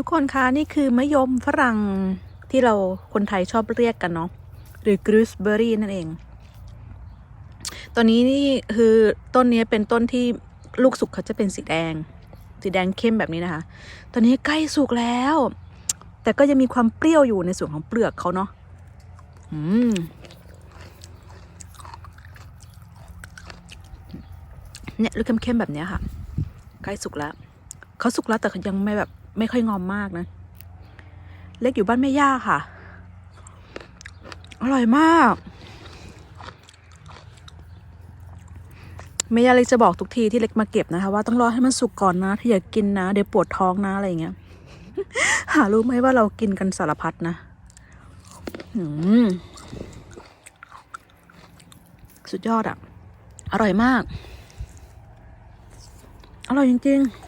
ทุกคนคะนี่คือมะยมฝรั่งที่เราคนไทยชอบเรียกกันเนาะหรือกรูสเบอรี่นั่นเองตอนนี้นี่คือต้นนี้เป็นต้นที่ลูกสุกเขาจะเป็นสีแดง สีแดงเข้มแบบนี้นะคะ ตอนนี้ใกล้สุกแล้ว แต่ก็ยังมีความเปรี้ยวอยู่ในส่วนของเปลือกเขาเนาะอืมเนี่ยลูกเข้มๆแบบนี้ค่ะ ใกล้สุกแล้วเขาสุกแล้วแต่ยังไม่แบบ ไม่ค่อยงอมมากนะ เล็กอยู่บ้านแม่ย่าค่ะ อร่อยมากแม่ย่าเล็กจะบอกทุกทีที่เล็กมาเก็บนะคะ ว่าต้องรอให้มันสุกก่อนนะถ้าอยากกินนะเดี๋ยวปวดท้องนะอะไรอย่างเงี้ย หารู้ไหมว่าเรากินกันสารพัดนะอืมสุดยอดอะ อร่อยมาก อร่อยจริง ๆ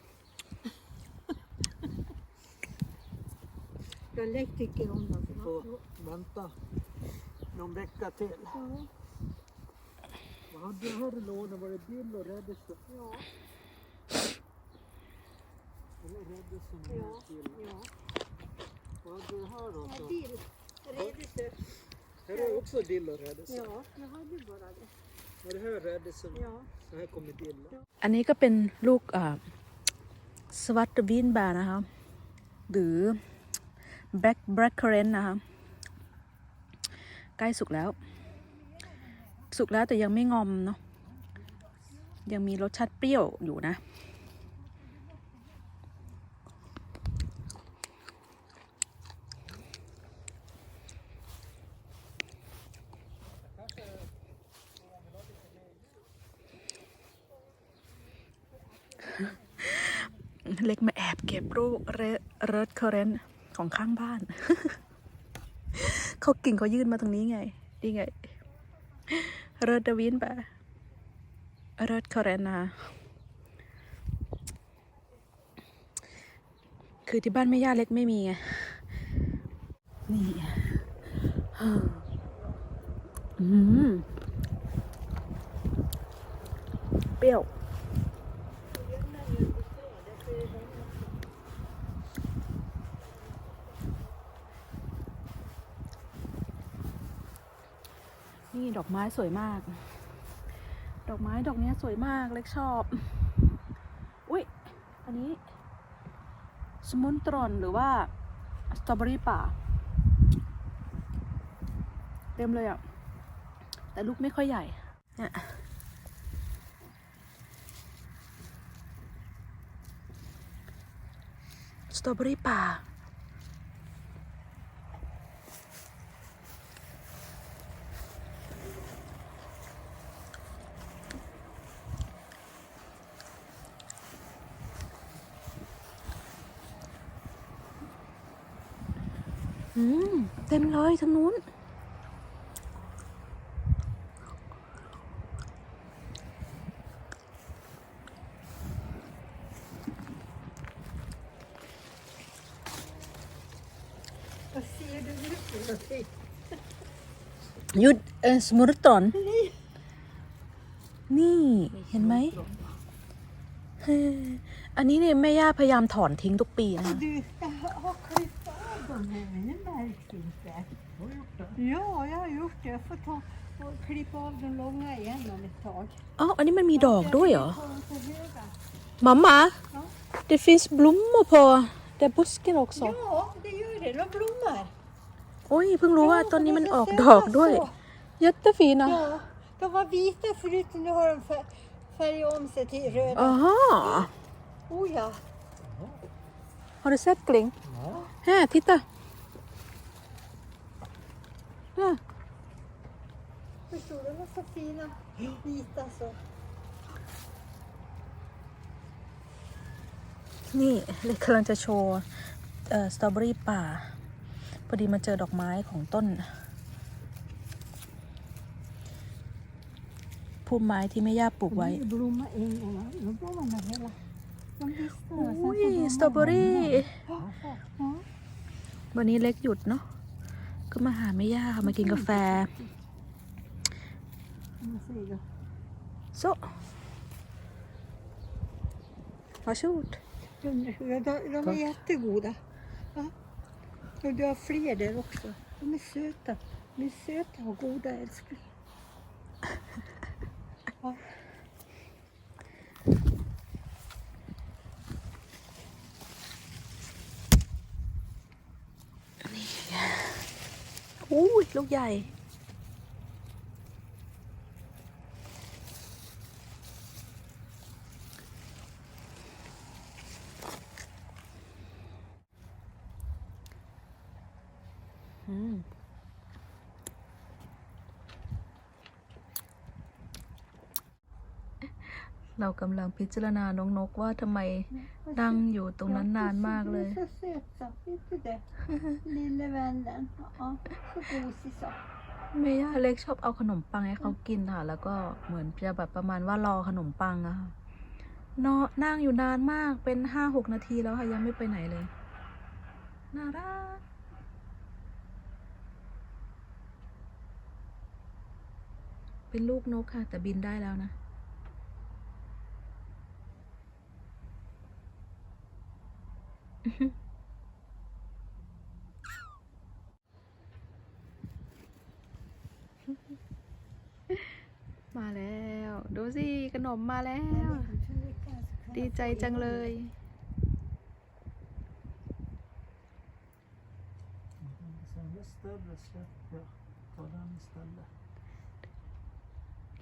ด Jag lägger tycker om dem. Du får vänta någon vecka till. Ja. Vad hade du här i lådan? Var det dill och rädis? och- Ja. Eller rädis och Ja. dill? Ja. Vad hade du här då? Ja, Så? dill. Rädisor. Här är också dill och rädis. Ja, jag hade bara det. Var det här rädis? och- Ja. Så här kommer dill. อันนี้ก็เป็นลูกอ่าสวัตเตอร์บีนบาร์นะคะหรือ แบล็กแบล็กเคอร์เรนนะคะ ใกล้สุกแล้ว สุกแล้วแต่ยังไม่งอมเนาะ ยังมีรสชาติเปรี้ยวอยู่นะ เล็กมาแอบเก็บลูกเรดเคอร์เรน ของข้างบ้าน เขากิ่งเขายื่นมาตรงนี้ไงนี่ไงเรดเดวินปะเรดคอร์เรนนะคือที่บ้านแม่ย่าเล็กไม่มีไง นี่อืมเปรี้ยว นี่ดอกไม้สวยมาก ดอกไม้ดอกนี้สวยมากเล็กชอบ อุ้ยอันนี้สมุนตรอนหรือว่าสตรอเบอรี่ป่า เต็มเลยอะ แต่ลูกไม่ค่อยใหญ่เนี่ยสตรอเบอรี่ป่า อืม เต็มเลยทางนู้น Vad ser du nu för någonting? หยุดเออสมุรตอน นี่ เห็นไหมเฮ้ยอันนี้เนี่ยแม่ย่าพยายามถอนทิ้งทุกปีนะ av dem här, men det märks inte. Har du gjort det? Ja, jag har gjort det. Jag får ta och klippa av den långa igen om ett tag. อ๋อ อันนี้มันมีดอกด้วยเหรอ Jag får dem så höga. Mamma, Ja. det finns blommor på det busken också. Ja, det gör det. De blommar. โอ้ย เพิ่งรู้ว่า Ja, ต้นนี้ de มัน är ออก så ดอกด้วย så. Jättefina. Ja, de var vita förut och nu har de fär- färgat om sig till röda. Aha. Oh ja. ฮาริเ sett Kling? Ja. Här, titta! Där. Förstår du? Massa fina นี่เลยกำลังจะโชว์สตรอเบอรี่ป่า พอดีมาเจอดอกไม้ของต้นพุ่มไม้ที่แม่ย่าปลูกไว้ ดูมาเองเหรอหรือว่ามันอะไรล่ะ ยสตรอเบอรี่ Ja. วันนี้เล็กหยุดเนาะ ก็มาหาแม่ย่ามากินกาแฟ Vad säger du? โซมาชูด De, de, de är jättegoda. Ja. Och du har fler där också. De är söta. De är söta och goda älskling. Ja. อู้ยลูกใหญ่ อืม เรากำลังพิจารณาน้องนกว่าทำไมนั่งอยู่ตรงนั้นนานมากเลย De är så söta, vet du det? Lille vännen. Ja, så gosig så. เมย่าเล็กชอบเอาขนมปังให้เขากินค่ะ แล้วก็เหมือนจะแบบประมาณว่ารอขนมปังอะค่ะเนาะนั่งอยู่นานมากเป็นห้าหกนาทีแล้วค่ะ ยังไม่ไปไหนเลย น่ารักเป็นลูกนกค่ะ แต่บินได้แล้วนะ มาแล้ว ดูสิ ขนมมาแล้ว ดีใจจังเลย Sen är större släpp jag. Ta den istället.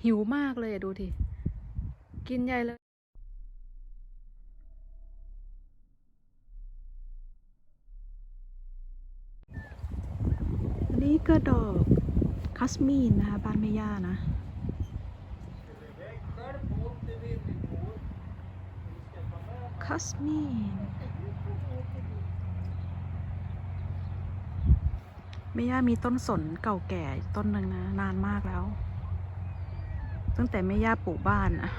หิวมากเลยอะดูทีกินใหญ่เลย นี้ก็ดอกคัสมีนนะคะ บ้านแม่ย่านะ คัสมีนแม่ย่ามีต้นสนเก่าแก่ต้นหนึ่งนะ นานมากแล้ว ตั้งแต่แม่ย่าปลูกบ้านอะ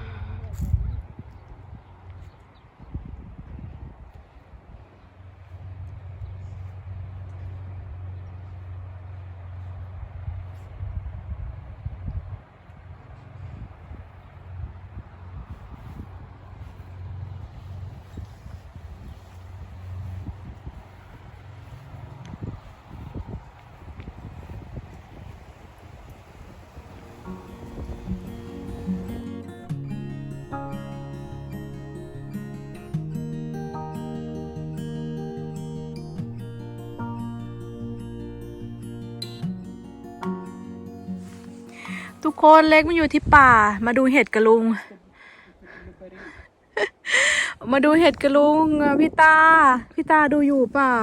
ทุกคนเล็กมาอยู่ที่ป่า มาดูเห็ดกระลุง มาดูเห็ดกระลุงอะพี่ตาพี่ตาดูอยู่เปล่า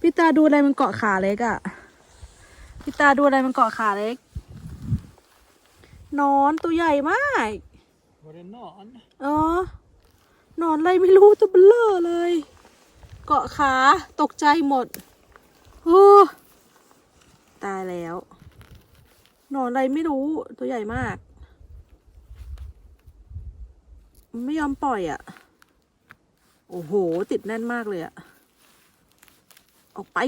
พี่ตาดูอะไรมันเกาะขาเล็กอะพี่ตาดูอะไรมันเกาะขาเล็กหนอนตัวใหญ่มาก Var det nan? อ๋อหนอนอะไรไม่รู้ตัวเบลอเลย เกาะขาตกใจหมดโอ้ตายแล้วห นอนอะไรไม่รู้ตัวใหญ่มาก ไม่ยอมปล่อยอะ่ะ โอ้โห ติดแน่นมากเลยอะ่ะ ออกไป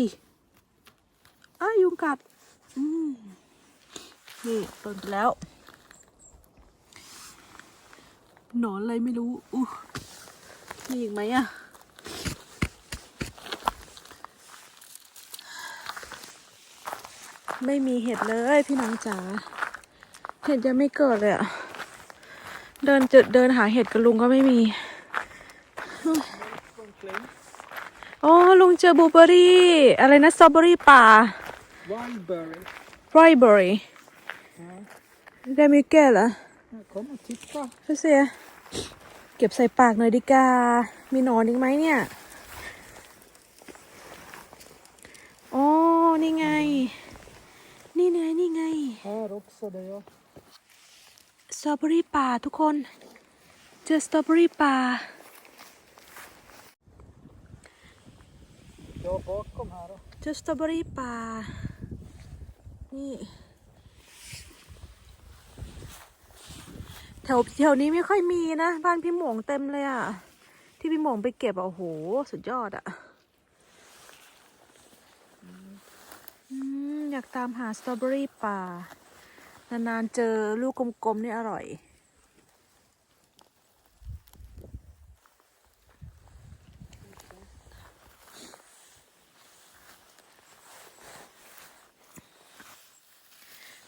อ้ายุงกัดนี่โดนแล้ว หนอนอะไรไม่รู้อู้มีอีกไหมอะ ไม่มีเห็ดเลยพี่น้องจ๋าเห็ดยังไม่เกิดเลยอะเดินจุดเดินหาเห็ดกับลุงก็ไม่มี โอ้ลุงเจอบลูเบอรี่ อะไรนะสตรอเบอรี่ป่า Wineberry. ไรเบอรี่ Ja. ได้มิเกลเหรอ Jag kommer och titta. พี่เสียเก็บใส่ปากหน่อยดิกา มีหนอนอีกไหมเนี่ยอ๋อนี่ไง นี่ไงนี่ไง Här också där jag สตรอเบอรี่ป่าทุกคน เจอสตรอเบอรี่ป่า Ja, bakom här då. เจอสตรอเบอรี่ป่า นี่ แถวแถวนี้ไม่ค่อยมีนะ บ้านพี่หมงเต็มเลยอะที่พี่หมงไปเก็บอะโอ้โห สุดยอดอะอืมอยากตามหาสตรอเบอรี่ป่า นานๆเจอลูกกลมๆนี่อร่อย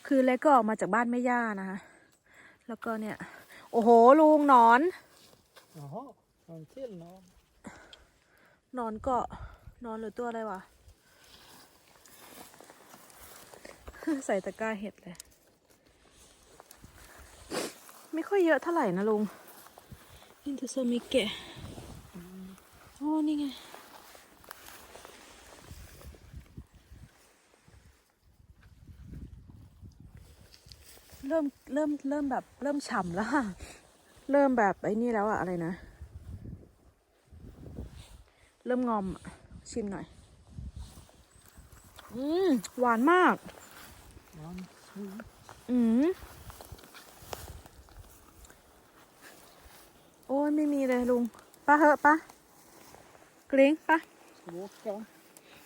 คือเล็กก็ออกมาจากบ้านแม่ย่านะคะแล้วก็เนี่ย โอ้โห ลุงหนอน Jaha, en till nå. หนอนเกาะหนอนหรือตัวอะไรวะ ใส่ตะกร้าเห็ดเลย ไม่ค่อยเยอะเท่าไหร่นะลุงอินเทอร์โซมิเกะโอ้นี่ไงเริ่มเริ่มเริ่มแบบเริ่มฉ่ำแล้วอะเริ่มแบบไอ้นี่แล้วอะอะไรนะ เริ่มงอมอะชิมหน่อย อืมหวานมาก One, two, อืม โอ้ยไม่มีเลยลุงป้าเหอะป้ากริ้งป้า ska vi åka?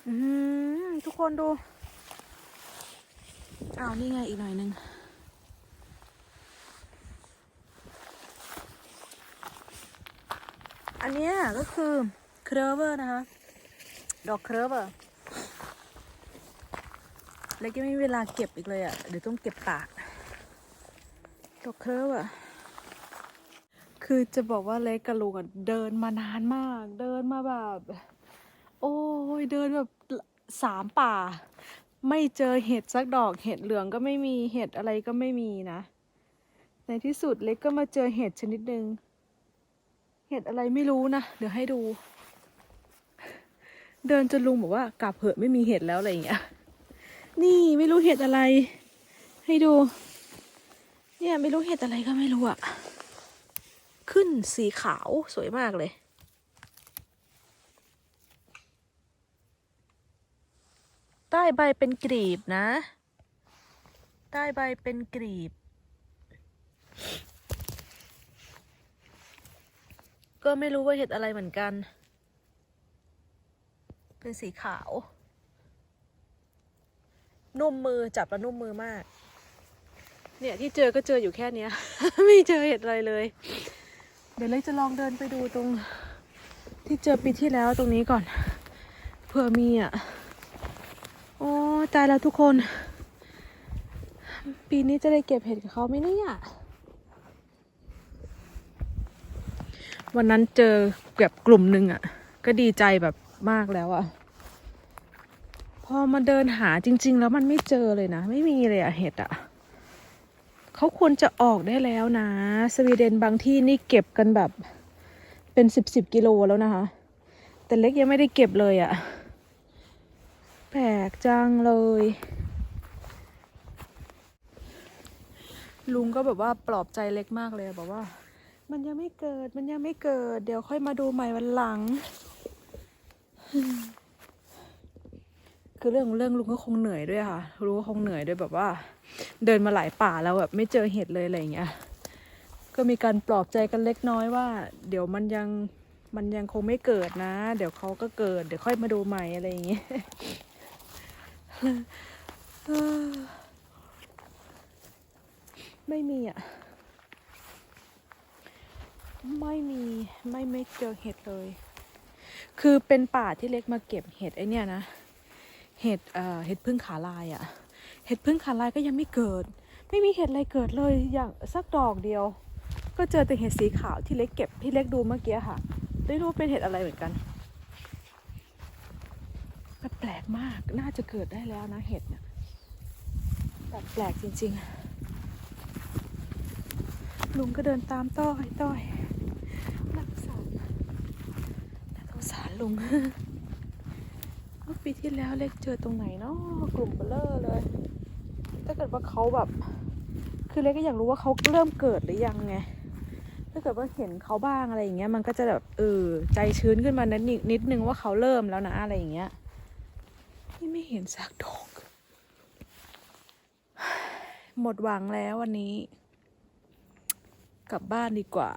อืมทุกคนดูอ้าวนี่ไงอีกหน่อยนึงอันนี้ก็คือเครเวอร์นะคะ ดอกเครเวอร์แล้วก็ไม่มีเวลาเก็บอีกเลยอะ่ะเดี๋ยวต้องเก็บตากดอกเครเวอร์ คือจะบอกว่าเล็กกับลุงเดินมานานมาก เดินมาแบบ โอ้ยเดินแบบสามป่า ไม่เจอเห็ดสักดอก เห็ดเหลืองก็ไม่มีเห็ดอะไรก็ไม่มีนะ ในที่สุดเล็กก็มาเจอเห็ดชนิดหนึ่งเห็ดอะไรไม่รู้นะเดี๋ยวให้ดู เดินจนลุงบอกว่ากลับเหอะไม่มีเห็ดแล้วอะไรอย่างเงี้ยนี่ไม่รู้เห็ดอะไร ให้ดู เนี่ยไม่รู้เห็ดอะไรก็ไม่รู้อะ ขึ้นสีขาวสวยมากเลย ใต้ใบเป็นกรีบนะ ใต้ใบเป็นกรีบ ก็ไม่รู้ว่าเห็ดอะไรเหมือนกัน เป็นสีขาว นุ่มมือจับแล้วนุ่มมือมากเนี่ยที่เจอก็เจออยู่แค่เนี้ย ไม่เจอเห็ดอะไรเลย เดี๋ยวเล็กจะลองเดินไปดูตรงที่เจอปีที่แล้วตรงนี้ก่อนเผื่อมีอะ โอ้ตายแล้วทุกคน ปีนี้จะได้เก็บเห็ดกับเขาไหมเนี่ยวันนั้นเจอแบบกลุ่มหนึ่งอะ ก็ดีใจแบบมากแล้วอะ พอมาเดินหาจริง ๆ แล้วมันไม่เจอเลยนะ ไม่มีเลยอะเห็ดอะ เขาควรจะออกได้แล้วนะ สวีเดนบางที่นี่เก็บกันแบบเป็นสิบสิบกิโลแล้วนะคะ แต่เล็กยังไม่ได้เก็บเลยอะแปลกจังเลย ลุงก็แบบว่าปลอบใจเล็กมากเลยบอกว่า มันยังไม่เกิดมันยังไม่เกิด เดี๋ยวค่อยมาดูใหม่วันหลัง คือเรื่องเรื่องลุงก็คงเหนื่อยด้วยค่ะรู้ว่าคงเหนื่อยด้วยแบบว่า เดินมาหลายป่าแล้วแบบไม่เจอเห็ดเลยอะไรอย่างเงี้ยก็มีการปลอบใจกันเล็กน้อยว่า เดี๋ยวมันยังมันยังคงไม่เกิดนะ เดี๋ยวเขาก็เกิดเดี๋ยวค่อยมาดูใหม่อะไรอย่างเงี้ยไม่มีอะ ไม่มีไม่ไม่เจอเห็ดเลย คือเป็นป่าที่เล็กมาเก็บเห็ดไอเนี่ยนะ เห็ดเห็ดพึ่งขาลายอะ่ะ เห็ดพึ่งขาลายก็ยังไม่เกิด ไม่มีเห็ดอะไรเกิดเลยอย่างสักดอกเดียว ก็เจอแต่เห็ดสีขาวที่เล็กเก็บที่เล็กดูเมื่อกี้ค่ะไม่รู้เป็นเห็ดอะไรเหมือนกันแต่แปลกมากน่าจะเกิดได้แล้วนะเห็ดเนี่ยแต่แปลกจริงๆ ลุงก็เดินตามต้อยต้อยน่าสารน่าสารลุง ปีที่แล้วเล็กเจอตรงไหนเนาะกลุ่มเบลเลอร์เลย ถ้าเกิดว่าเขาแบบ คือเล็กก็อยากรู้ว่าเขาเริ่มเกิดหรือยังไง ถ้าเกิดว่าเห็นเขาบ้างอะไรอย่างเงี้ย มันก็จะแบบเออใจชื้นขึ้นมานิดนิดนิดนึงว่าเขาเริ่มแล้วนะอะไรอย่างเงี้ย นี่ไม่เห็นสักดอก หมดหวังแล้ววันนี้ กลับบ้านดีกว่า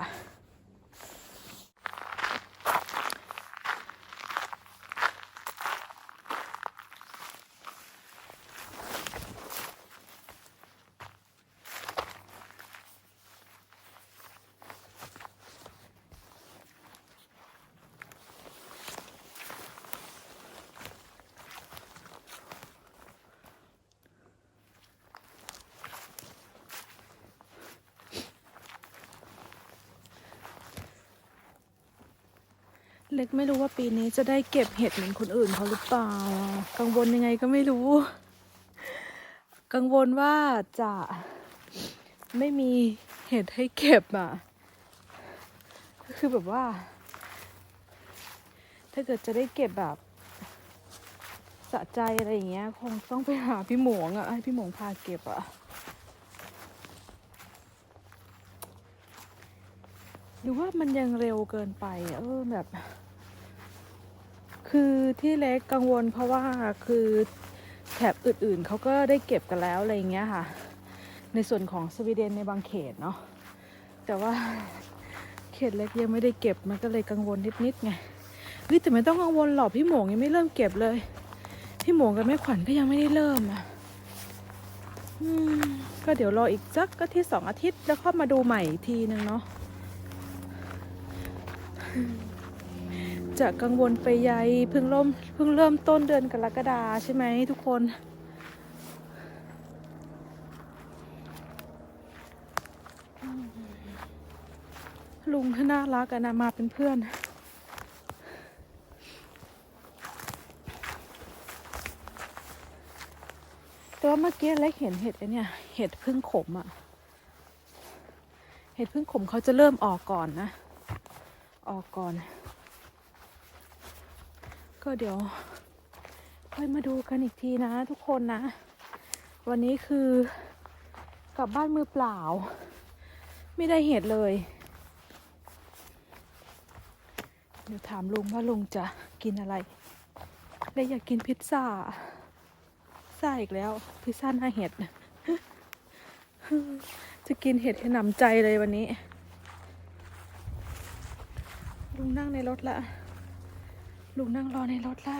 ไม่รู้ว่าปีนี้จะได้เก็บเห็ดเหมือนคนอื่นเขาหรือเปล่า กังวลยังไงก็ไม่รู้ กังวลว่าจะไม่มีเห็ดให้เก็บอะก็คือแบบว่า ถ้าเกิดจะได้เก็บแบบสะใจอะไรอย่างเงี้ย คงต้องไปหาพี่หมวงอะให้พี่หมวงพาเก็บอะหรือว่ามันยังเร็วเกินไป เออแบบ คือที่เล็กกังวลเพราะว่าคือแถบอื่นๆเขาก็ได้เก็บกันแล้วอะไรอย่างเงี้ยค่ะ ในส่วนของสวีเดนในบางเขตเนาะแต่ว่าเขตเล็กยังไม่ได้เก็บมันก็เลยกังวลนิดๆไงเฮ้ยแต่ไม่ต้องกังวลหรอกพี่หมงยังไม่เริ่มเก็บเลย พี่หมงกับแม่ขวัญก็ยังไม่ได้เริ่มอะก็เดี๋ยวรออีกสักก็ที่สองอาทิตย์แล้วเข้ามาดูใหม่อีกทีนึงเนาะ จะกังวลไปใยเพิ่งเริ่มเพิ่งเริ่มต้นเดือนกรกฎาใช่ไหมทุกคน ลุงน่ารักอะนะมาเป็นเพื่อนแต่ว่าเมื่อกี้เล็กเห็นเห็ดไอเนี่ย เห็ดพึ่งขมอะเห็ดพึ่งขมเขาจะเริ่มออกก่อนนะ ออกก่อน ก็เดี๋ยว ค่อยมาดูกันอีกทีนะ ทุกคนนะ วันนี้คือกลับบ้านมือเปล่า ไม่ได้เห็ดเลย เดี๋ยวถามลุงว่าลุงจะกินอะไรเลยอยากกินพิซซ่าซซ่าอีกแล้ว พิซซ่าหน้าเห็ด จะกินเห็ดให้หนำใจเลยวันนี้ ลุงนั่งในรถละ ลุงนั่งรอในรถละ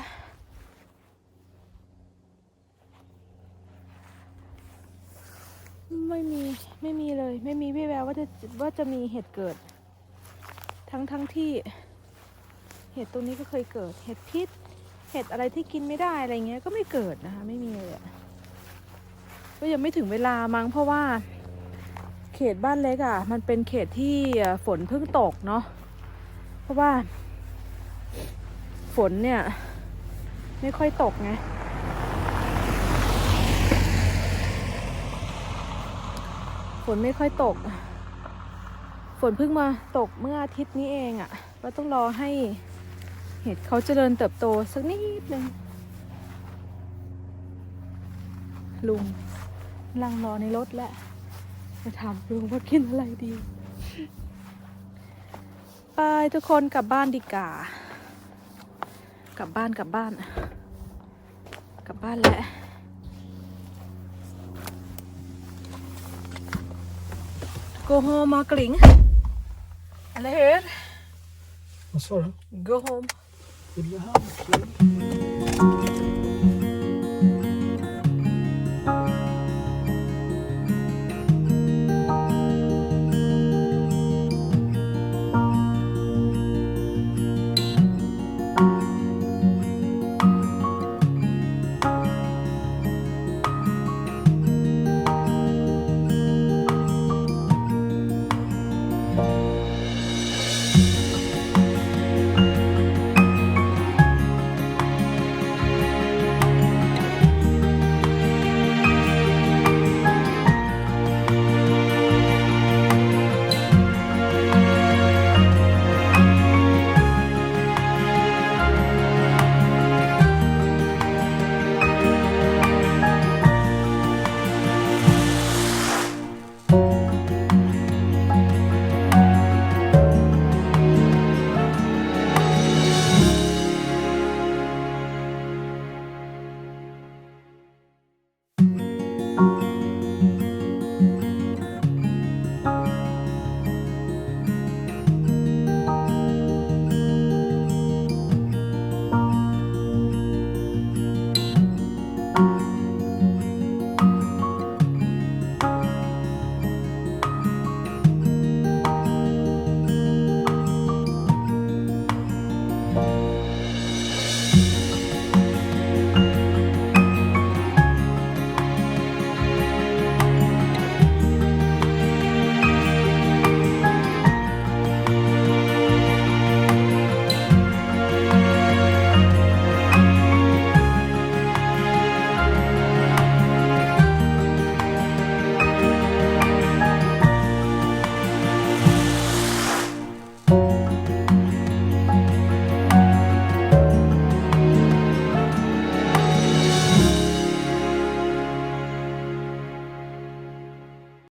ไม่มีไม่มีเลย ไม่มีวี่แววว่าจะว่าจะมีเหตุเกิด ทั้งทั้งที่ เห็ดตรงนี้ก็เคยเกิด เห็ดพิษ เห็ดอะไรที่กินไม่ได้อะไรเงี้ยก็ไม่เกิดนะคะ ไม่มีเลยก็ยังไม่ถึงเวลามั้งเพราะว่า เขตบ้านเล็กอะ่ะ มันเป็นเขตที่ฝนเพิ่งตกเนาะเพราะว่า ฝนเนี่ย ไม่ค่อยตกไง ฝนไม่ค่อยตก ฝนเพิ่งมาตกเมื่ออาทิตย์นี้เองอะ่ะก็ต้องรอให้เห็ดเขาเจริญเติบโตสักนิดนึงลุงลังรอในรถแหละจะถามลุงว่ากินอะไรดี ไปทุกคนกลับบ้านดีกว่า กลับบ้านกลับบ้าน กลับบ้านแล้ว Gå home, Makling. Eller hur? Vad sa du? Go home. Vill du ha?